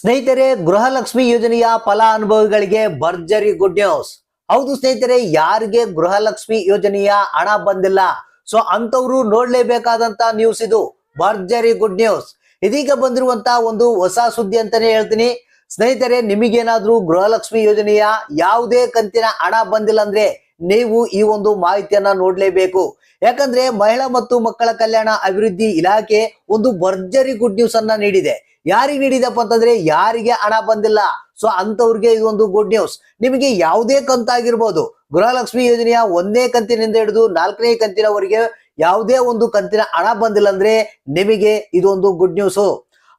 ಸ್ನೇಹಿತರೆ, ಗೃಹಲಕ್ಷ್ಮಿ ಯೋಜನೆಯ ಫಲಾನುಭವಿಗಳಿಗೆ ಭರ್ಜರಿ ಗುಡ್ ನ್ಯೂಸ್ ಹೌದು ಸ್ನೇಹಿತರೆ, ಯಾರಿಗೆ ಗೃಹಲಕ್ಷ್ಮಿ ಯೋಜನೆಯ ಹಣ ಬಂದಿಲ್ಲ? ಸೊ ಅಂತವ್ರು ನೋಡ್ಲೇಬೇಕಾದಂತ ನ್ಯೂಸ್ ಇದು. ಭರ್ಜರಿ ಗುಡ್ ನ್ಯೂಸ್ ಇದೀಗ ಬಂದಿರುವಂತ ಒಂದು ಹೊಸ ಸುದ್ದಿ ಅಂತಾನೆ ಹೇಳ್ತೀನಿ. ಸ್ನೇಹಿತರೆ, ನಿಮಗೇನಾದ್ರೂ ಗೃಹಲಕ್ಷ್ಮಿ ಯೋಜನೆಯ ಯಾವುದೇ ಕಂತಿನ ಹಣ ಬಂದಿಲ್ಲ ಅಂದ್ರೆ ನೀವು ಈ ಒಂದು ಮಾಹಿತಿಯನ್ನ ನೋಡ್ಲೇಬೇಕು. ಯಾಕಂದ್ರೆ ಮಹಿಳಾ ಮತ್ತು ಮಕ್ಕಳ ಕಲ್ಯಾಣ ಅಭಿವೃದ್ಧಿ ಇಲಾಖೆ ಒಂದು ಭರ್ಜರಿ ಗುಡ್ ನ್ಯೂಸ್ ಅನ್ನ ನೀಡಿದೆ. ಯಾರಿಗೆ ನೀಡಿದಪ್ಪ ಅಂತಂದ್ರೆ ಯಾರಿಗೆ ಹಣ ಬಂದಿಲ್ಲ. ಸೊ ಅಂತವ್ರಿಗೆ ಇದೊಂದು ಗುಡ್ ನ್ಯೂಸ್ ನಿಮಗೆ ಯಾವುದೇ ಕಂತಾಗಿರ್ಬೋದು. ಗೃಹಲಕ್ಷ್ಮಿ ಯೋಜನೆಯ ಒಂದೇ ಕಂತಿನಿಂದ ಹಿಡಿದು ನಾಲ್ಕನೇ ಕಂತಿನವರೆಗೆ ಯಾವುದೇ ಒಂದು ಕಂತಿನ ಹಣ ಬಂದಿಲ್ಲ ಅಂದ್ರೆ ನಿಮಗೆ ಇದೊಂದು ಗುಡ್ ನ್ಯೂಸ್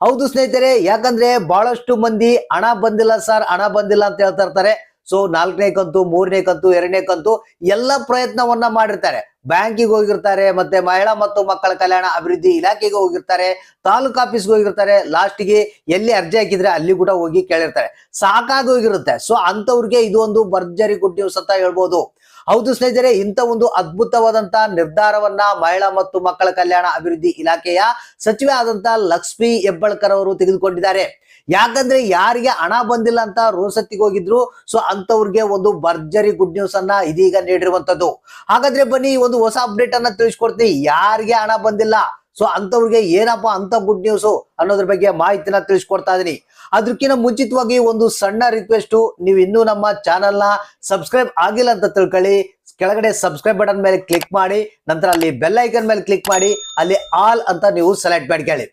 ಹೌದು ಸ್ನೇಹಿತರೆ, ಯಾಕಂದ್ರೆ ಬಹಳಷ್ಟು ಮಂದಿ ಹಣ ಬಂದಿಲ್ಲ ಸರ್, ಹಣ ಬಂದಿಲ್ಲ ಅಂತ ಹೇಳ್ತಾ ಇರ್ತಾರೆ. ಸೊ ನಾಲ್ಕನೇ ಕಂತು, ಮೂರನೇ ಕಂತು, ಎರಡನೇ ಕಂತು ಎಲ್ಲ ಪ್ರಯತ್ನವನ್ನ ಮಾಡಿರ್ತಾರೆ. ಬ್ಯಾಂಕಿಗೆ ಹೋಗಿರ್ತಾರೆ, ಮತ್ತೆ ಮಹಿಳಾ ಮತ್ತು ಮಕ್ಕಳ ಕಲ್ಯಾಣ ಅಭಿವೃದ್ಧಿ ಇಲಾಖೆಗೆ ಹೋಗಿರ್ತಾರೆ, ತಾಲೂಕ್ ಆಫೀಸ್ಗೆ ಹೋಗಿರ್ತಾರೆ. ಲಾಸ್ಟ್ಗೆ ಎಲ್ಲಿ ಅರ್ಜಿ ಹಾಕಿದ್ರೆ ಅಲ್ಲಿ ಕೂಡ ಹೋಗಿ ಕೇಳಿರ್ತಾರೆ. ಸಾಕಾಗಿ ಹೋಗಿರುತ್ತೆ. ಸೊ ಅಂತವ್ರಿಗೆ ಇದು ಒಂದು ಭರ್ಜರಿ ಗುಡ್ ನ್ಯೂಸ್ ಅಂತ ಹೇಳ್ಬೋದು. ಹೌದು ಸ್ನೇಹಿತರೆ, ಇಂಥ ಒಂದು ಅದ್ಭುತವಾದಂತ ನಿರ್ಧಾರವನ್ನ ಮಹಿಳಾ ಮತ್ತು ಮಕ್ಕಳ ಕಲ್ಯಾಣ ಅಭಿವೃದ್ಧಿ ಇಲಾಖೆಯ ಸಚಿವೆ ಆದಂತ ಲಕ್ಷ್ಮಿ ಹೆಬ್ಬಾಳ್ಕರ್ ಅವರು ತೆಗೆದುಕೊಂಡಿದ್ದಾರೆ. ಯಾಕಂದ್ರೆ ಯಾರಿಗೆ ಹಣ ಬಂದಿಲ್ಲ ಅಂತ ರೋಸತ್ತಿಗೆ ಹೋಗಿದ್ರು, ಸೊ ಅಂತವ್ರಿಗೆ ಒಂದು ಭರ್ಜರಿ ಗುಡ್ ನ್ಯೂಸ್ ಅನ್ನ ಇದೀಗ ನೀಡಿರುವಂತದ್ದು ಹಾಗಾದ್ರೆ ಬನ್ನಿ ಒಂದು ಹೊಸ ಅಪ್ಡೇಟ್ ಅನ್ನ ತಿಳಿಸ್ಕೊಡ್ತೀನಿ. ಯಾರಿಗೆ ಹಣ ಬಂದಿಲ್ಲ? ಸೊ ಅಂಥವ್ರಿಗೆ ಏನಪ್ಪ ಅಂತ ಗುಡ್ ನ್ಯೂಸು ಅನ್ನೋದ್ರ ಬಗ್ಗೆ ಮಾಹಿತಿನ ತಿಳಿಸ್ಕೊಡ್ತಾ ಇದೀನಿ. ಅದಕ್ಕಿಂತ ಮುಂಚಿತವಾಗಿ ಒಂದು ಸಣ್ಣ ರಿಕ್ವೆಸ್ಟ್ ನೀವು ಇನ್ನೂ ನಮ್ಮ ಚಾನೆಲ್ನ ಸಬ್ಸ್ಕ್ರೈಬ್ ಆಗಿಲ್ಲ ಅಂತ ತಿಳ್ಕೊಳ್ಳಿ. ಕೆಳಗಡೆ ಸಬ್ಸ್ಕ್ರೈಬ್ ಬಟನ್ ಮೇಲೆ ಕ್ಲಿಕ್ ಮಾಡಿ, ನಂತರ ಅಲ್ಲಿ ಬೆಲ್ ಐಕನ್ ಮೇಲೆ ಕ್ಲಿಕ್ ಮಾಡಿ, ಅಲ್ಲಿ ಆಲ್ ಅಂತ ನೀವು ಸೆಲೆಕ್ಟ್ ಮಾಡ್ಕೊಳ್ಳಿ.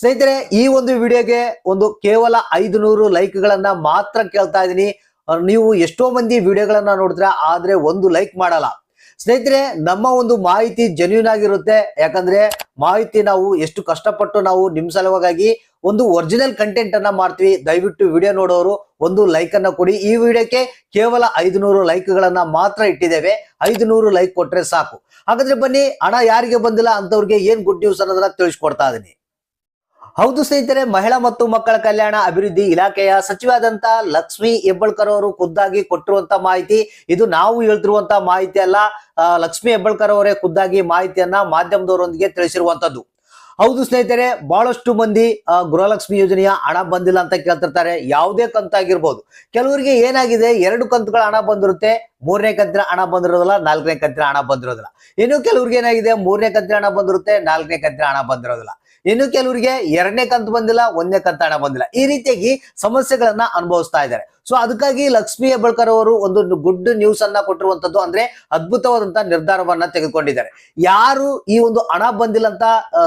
ಸ್ನೇಹಿತರೆ, ಈ ಒಂದು ವಿಡಿಯೋಗೆ ಒಂದು ಕೇವಲ ಐದು ನೂರು ಲೈಕ್ಗಳನ್ನ ಮಾತ್ರ ಕೇಳ್ತಾ ಇದ್ದೀನಿ ನೀವು ಎಷ್ಟೋ ಮಂದಿ ವಿಡಿಯೋಗಳನ್ನ ನೋಡಿದ್ರೆ ಆದ್ರೆ ಒಂದು ಲೈಕ್ ಮಾಡಲ್ಲ. ಸ್ನೇಹಿತರೆ, ನಮ್ಮ ಒಂದು ಮಾಹಿತಿ ಜೆನ್ಯೂನ್ ಆಗಿರುತ್ತೆ. ಯಾಕಂದ್ರೆ ಮಾಹಿತಿ ನಾವು ಎಷ್ಟು ಕಷ್ಟಪಟ್ಟು ನಾವು ನಿಮ್ ಸಲುವಾಗಿ ಒಂದು ಒರಿಜಿನಲ್ ಕಂಟೆಂಟ್ ಅನ್ನ ಮಾಡ್ತೀವಿ. ದಯವಿಟ್ಟು ವಿಡಿಯೋ ನೋಡೋರು ಒಂದು ಲೈಕ್ ಅನ್ನ ಕೊಡಿ. ಈ ವಿಡಿಯೋಕ್ಕೆ ಕೇವಲ ಐದುನೂರು ಲೈಕ್ ಗಳನ್ನ ಮಾತ್ರ ಇಟ್ಟಿದ್ದೇವೆ. ಐದುನೂರು ಲೈಕ್ ಕೊಟ್ರೆ ಸಾಕು. ಹಾಗಾದ್ರೆ ಬನ್ನಿ, ಹಣ ಯಾರಿಗೆ ಬಂದಿಲ್ಲ ಅಂತವ್ರಿಗೆ ಏನ್ ಗುಡ್ ನ್ಯೂಸ್ ಅನ್ನೋದನ್ನ ತಿಳಿಸ್ಕೊಡ್ತಾ ಇದೀನಿ. ಹೌದು ಸ್ನೇಹಿತರೆ, ಮಹಿಳಾ ಮತ್ತು ಮಕ್ಕಳ ಕಲ್ಯಾಣ ಅಭಿವೃದ್ಧಿ ಇಲಾಖೆಯ ಸಚಿವಾದಂತ ಲಕ್ಷ್ಮಿ ಹೆಬ್ಬಳ್ಕರ್ ಅವರು ಖುದ್ದಾಗಿ ಕೊಟ್ಟಿರುವಂತ ಮಾಹಿತಿ. ಇದು ನಾವು ಹೇಳ್ತಿರುವಂತ ಮಾಹಿತಿ ಅಲ್ಲ ಲಕ್ಷ್ಮಿ ಹೆಬ್ಬಳ್ಕರ್ ಅವರೇ ಖುದ್ದಾಗಿ ಮಾಹಿತಿಯನ್ನ ಮಾಧ್ಯಮದವರೊಂದಿಗೆ ತಿಳಿಸಿರುವಂತದ್ದು. ಹೌದು ಸ್ನೇಹಿತರೆ, ಬಹಳಷ್ಟು ಮಂದಿ ಗೃಹಲಕ್ಷ್ಮಿ ಯೋಜನೆಯ ಹಣ ಬಂದಿಲ್ಲ ಅಂತ ಕೇಳ್ತಿರ್ತಾರೆ. ಯಾವುದೇ ಕಂತಾಗಿರ್ಬೋದು. ಕೆಲವರಿಗೆ ಏನಾಗಿದೆ, ಎರಡು ಕಂತುಗಳ ಹಣ ಬಂದಿರುತ್ತೆ, ಮೂರನೇ ಕಂತಿನ ಹಣ ಬಂದಿರೋದಿಲ್ಲ, ನಾಲ್ಕನೇ ಕಂತಿನ ಹಣ ಬಂದಿರೋದಿಲ್ಲ. ಇನ್ನು ಕೆಲವ್ರಿಗೆ ಏನಾಗಿದೆ, ಮೂರನೇ ಕಂತಿನ ಹಣ ಬಂದಿರುತ್ತೆ, ನಾಲ್ಕನೇ ಕಂತಿನ ಹಣ ಬಂದಿರೋದಿಲ್ಲ. ಇನ್ನು ಕೆಲವರಿಗೆ ಎರಡನೇ ಕಂತು ಬಂದಿಲ್ಲ, ಒಂದನೇ ಕಂತು ಹಣ ಬಂದಿಲ್ಲ. ಈ ರೀತಿಯಾಗಿ ಸಮಸ್ಯೆಗಳನ್ನ ಅನುಭವಿಸ್ತಾ ಇದ್ದಾರೆ. ಸೊ ಅದಕ್ಕಾಗಿ ಲಕ್ಷ್ಮಿ ಹೆಬ್ಬಳ್ಕರ್ ಅವರು ಒಂದು ಗುಡ್ ನ್ಯೂಸ್ ಅನ್ನ ಕೊಟ್ಟಿರುವಂತದ್ದು ಅಂದ್ರೆ ಅದ್ಭುತವಾದಂತಹ ನಿರ್ಧಾರವನ್ನ ತೆಗೆದುಕೊಂಡಿದ್ದಾರೆ. ಯಾರು ಈ ಒಂದು ಹಣ ಬಂದಿಲ್ಲ ಅಂತ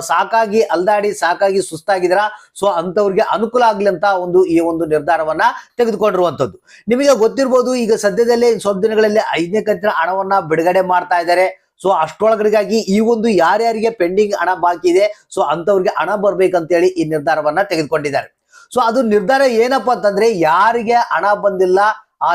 ಸಾಕಾಗಿ ಅಲ್ದಾಡಿ, ಸಾಕಾಗಿ ಸುಸ್ತಾಗಿದ್ದೀರಾ? ಸೊ ಅಂತವ್ರಿಗೆ ಅನುಕೂಲ ಆಗ್ಲಿ ಅಂತ ಒಂದು ಈ ಒಂದು ನಿರ್ಧಾರವನ್ನ ತೆಗೆದುಕೊಂಡಿರುವಂತದ್ದು. ನಿಮಗೆ ಗೊತ್ತಿರ್ಬೋದು, ಈಗ ಸದ್ಯದಲ್ಲೇ ಸ್ವಲ್ಪ ದಿನಗಳಲ್ಲಿ ಐದನೇ ಕಂತಿನ ಹಣವನ್ನ ಬಿಡುಗಡೆ ಮಾಡ್ತಾ ಇದ್ದಾರೆ. ಸೊ ಅಷ್ಟೊಳಗಡೆಗಾಗಿ ಈ ಒಂದು ಯಾರ್ಯಾರಿಗೆ ಪೆಂಡಿಂಗ್ ಹಣ ಬಾಕಿ ಇದೆ ಸೊ ಅಂತವ್ರಿಗೆ ಹಣ ಬರ್ಬೇಕಂತೇಳಿ ಈ ನಿರ್ಧಾರವನ್ನ ತೆಗೆದುಕೊಂಡಿದ್ದಾರೆ. ಸೊ ಅದು ನಿರ್ಧಾರ ಏನಪ್ಪಾ ಅಂತಂದ್ರೆ ಯಾರಿಗೆ ಹಣ ಬಂದಿಲ್ಲ, ಆ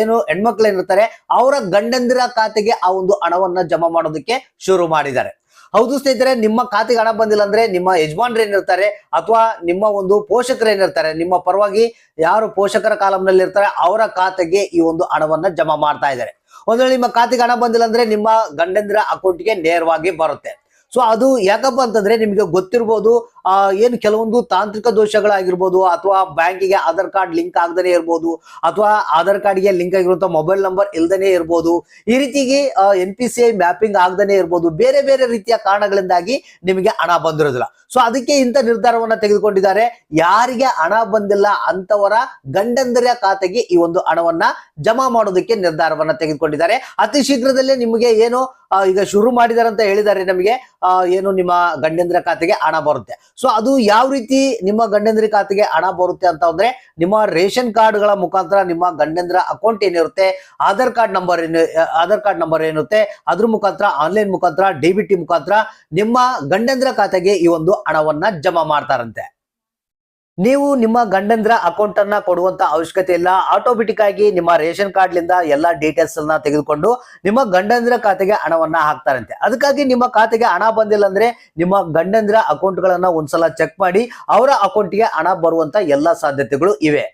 ಏನು ಹೆಣ್ಮಕ್ಳು ಏನಿರ್ತಾರೆ, ಅವರ ಗಂಡಂದಿರ ಖಾತೆಗೆ ಆ ಒಂದು ಹಣವನ್ನ ಜಮಾ ಮಾಡೋದಕ್ಕೆ ಶುರು ಮಾಡಿದ್ದಾರೆ. ಹೌದು ಸ್ನೇಹಿತರೆ, ನಿಮ್ಮ ಖಾತೆಗೆ ಹಣ ಬಂದಿಲ್ಲ ಅಂದ್ರೆ ನಿಮ್ಮ ಯಜಮಾನ್ರು ಏನಿರ್ತಾರೆ, ಅಥವಾ ನಿಮ್ಮ ಒಂದು ಪೋಷಕರು ಏನಿರ್ತಾರೆ, ನಿಮ್ಮ ಪರವಾಗಿ ಯಾರು ಪೋಷಕರ ಕಾಲಂನಲ್ಲಿ ಇರ್ತಾರೆ, ಅವರ ಖಾತೆಗೆ ಈ ಒಂದು ಹಣವನ್ನ ಜಮಾ ಮಾಡ್ತಾ ಇದ್ದಾರೆ. ಒಂದ್ ನಿಮ್ಮ ಖಾತೆಗೆ ಹಣ ಬಂದಿಲ್ಲ ಅಂದ್ರೆ ನಿಮ್ಮ ಗಂಡಂದಿರ ಅಕೌಂಟ್ಗೆ ನೇರವಾಗಿ ಬರುತ್ತೆ. ಸೊ ಅದು ಯಾಕಪ್ಪ ಅಂತಂದ್ರೆ ನಿಮಗೆ ಗೊತ್ತಿರ್ಬೋದು ಏನು ಕೆಲವೊಂದು ತಾಂತ್ರಿಕ ದೋಷಗಳಾಗಿರ್ಬೋದು ಅಥವಾ ಬ್ಯಾಂಕಿಗೆ ಆಧಾರ್ ಕಾರ್ಡ್ ಲಿಂಕ್ ಆಗದೇ ಇರ್ಬೋದು ಅಥವಾ ಆಧಾರ್ ಕಾರ್ಡ್ಗೆ ಲಿಂಕ್ ಆಗಿರುವಂತಹ ಮೊಬೈಲ್ ನಂಬರ್ ಇಲ್ದೇನೆ ಇರ್ಬೋದು. ಈ ರೀತಿಗೆ N P C I mapping ಆಗದೇ ಇರ್ಬೋದು. ಬೇರೆ ಬೇರೆ ರೀತಿಯ ಕಾರಣಗಳಿಂದಾಗಿ ನಿಮಗೆ ಹಣ ಬಂದಿರೋದಿಲ್ಲ. ಸೊ, ಅದಕ್ಕೆ ಇಂಥ ನಿರ್ಧಾರವನ್ನ ತೆಗೆದುಕೊಂಡಿದ್ದಾರೆ. ಯಾರಿಗೆ ಹಣ ಬಂದಿಲ್ಲ ಅಂತವರ ಗಂಡಂದರ ಖಾತೆಗೆ ಈ ಒಂದು ಹಣವನ್ನ ಜಮಾ ಮಾಡೋದಕ್ಕೆ ನಿರ್ಧಾರವನ್ನ ತೆಗೆದುಕೊಂಡಿದ್ದಾರೆ. ಅತಿ ಶೀಘ್ರದಲ್ಲೇ ನಿಮಗೆ ಏನು ಈಗ ಶುರು ಮಾಡಿದಾರೆ ಅಂತ ಹೇಳಿದ್ದಾರೆ ನಮಗೆ ಏನು ನಿಮ್ಮ ಗಂಡಂದ್ರ ಖಾತೆಗೆ ಹಣ ಬರುತ್ತೆ. ಸೊ ಅದು ಯಾವ ರೀತಿ ನಿಮ್ಮ ಗಂಡಂದ್ರ ಖಾತೆಗೆ ಹಣ ಬರುತ್ತೆ ಅಂತ ಅಂದ್ರೆ ನಿಮ್ಮ ರೇಷನ್ ಕಾರ್ಡ್ಗಳ ಮುಖಾಂತರ ನಿಮ್ಮ ಗಂಡಂದ್ರ ಅಕೌಂಟ್ ಏನಿರುತ್ತೆ, ಆಧಾರ್ ಕಾರ್ಡ್ ನಂಬರ್ ಏನು ಆಧಾರ್ ಕಾರ್ಡ್ ನಂಬರ್ ಏನಿರುತ್ತೆ, ಅದ್ರ ಮುಖಾಂತರ, ಆನ್ಲೈನ್ ಮುಖಾಂತರ, ಡಿ ಬಿ ಮುಖಾಂತರ ನಿಮ್ಮ ಗಂಡಂದ್ರ ಖಾತೆಗೆ ಈ ಒಂದು ಹಣವನ್ನ ಜಮಾ ಮಾಡ್ತಾರಂತೆ. ನೀವು ನಿಮ್ಮ ಗಂಡಂದ್ರ ಅಕೌಂಟ್ ಅನ್ನ ಕೊಡುವಂತ ಅವಶ್ಯಕತೆ ಇಲ್ಲ. ಆಟೋಮೆಟಿಕ್ ಆಗಿ ನಿಮ್ಮ ರೇಷನ್ ಕಾರ್ಡ್ ಲಿಂದ ಎಲ್ಲಾ ಡೀಟೇಲ್ಸ್ ಅನ್ನ ತೆಗೆದುಕೊಂಡು ನಿಮ್ಮ ಗಂಡಂದ್ರ ಖಾತೆಗೆ ಹಣವನ್ನ ಹಾಕ್ತಾರಂತೆ. ಅದಕ್ಕಾಗಿ ನಿಮ್ಮ ಖಾತೆಗೆ ಹಣ ಬಂದಿಲ್ಲ ಅಂದ್ರೆ ನಿಮ್ಮ ಗಂಡಂದ್ರ ಅಕೌಂಟ್ ಗಳನ್ನ ಒಂದ್ಸಲ ಚೆಕ್ ಮಾಡಿ ಅವರ ಅಕೌಂಟ್ಗೆ ಹಣ ಬರುವಂತ ಎಲ್ಲಾ ಸಾಧ್ಯತೆಗಳು ಇವೆ.